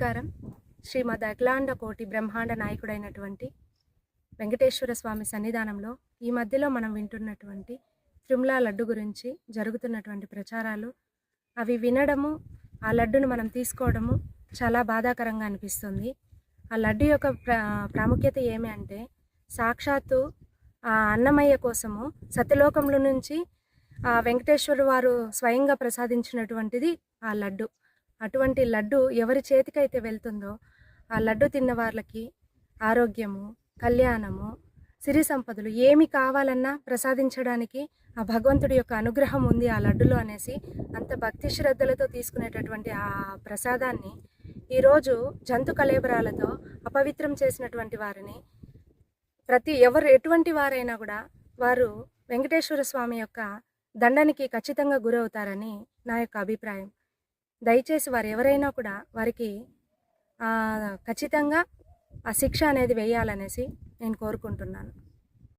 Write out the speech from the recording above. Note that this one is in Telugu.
నమస్కారం. శ్రీమద్ అఖిలాండ కోటి బ్రహ్మాండ నాయకుడైనటువంటి వెంకటేశ్వర స్వామి సన్నిధానంలో ఈ మధ్యలో మనం వింటున్నటువంటి తిరుమల లడ్డు గురించి జరుగుతున్నటువంటి ప్రచారాలు అవి వినడము ఆ లడ్డును మనం తీసుకోవడము చాలా బాధాకరంగా అనిపిస్తుంది. ఆ లడ్డు యొక్క ప్రాముఖ్యత ఏమి అంటే సాక్షాత్తు ఆ అన్నమయ్య కోసము సత్యలోకంలో నుంచి ఆ వెంకటేశ్వర వారు స్వయంగా ప్రసాదించినటువంటిది ఆ లడ్డు. అటువంటి లడ్డు ఎవరి చేతికైతే వెళ్తుందో ఆ లడ్డు తిన్న వాళ్ళకి ఆరోగ్యము కళ్యాణము సిరి సంపదలు ఏమి కావాలన్నా ప్రసాదించడానికి ఆ భగవంతుడి యొక్క అనుగ్రహం ఉంది ఆ లడ్డులో అనేసి అంత భక్తి శ్రద్ధలతో తీసుకునేటటువంటి ఆ ప్రసాదాన్ని ఈరోజు జంతు కలేబరాలతో అపవిత్రం చేసినటువంటి వారిని ప్రతి ఎవరు ఎటువంటి వారైనా కూడా వారు వెంకటేశ్వర స్వామి యొక్క దండనికి ఖచ్చితంగా గురవుతారని నా యొక్క అభిప్రాయం. దయచేసి వారు ఎవరైనా కూడా వారికి ఖచ్చితంగా ఆ శిక్ష అనేది వేయాలనేసి నేను కోరుకుంటున్నాను.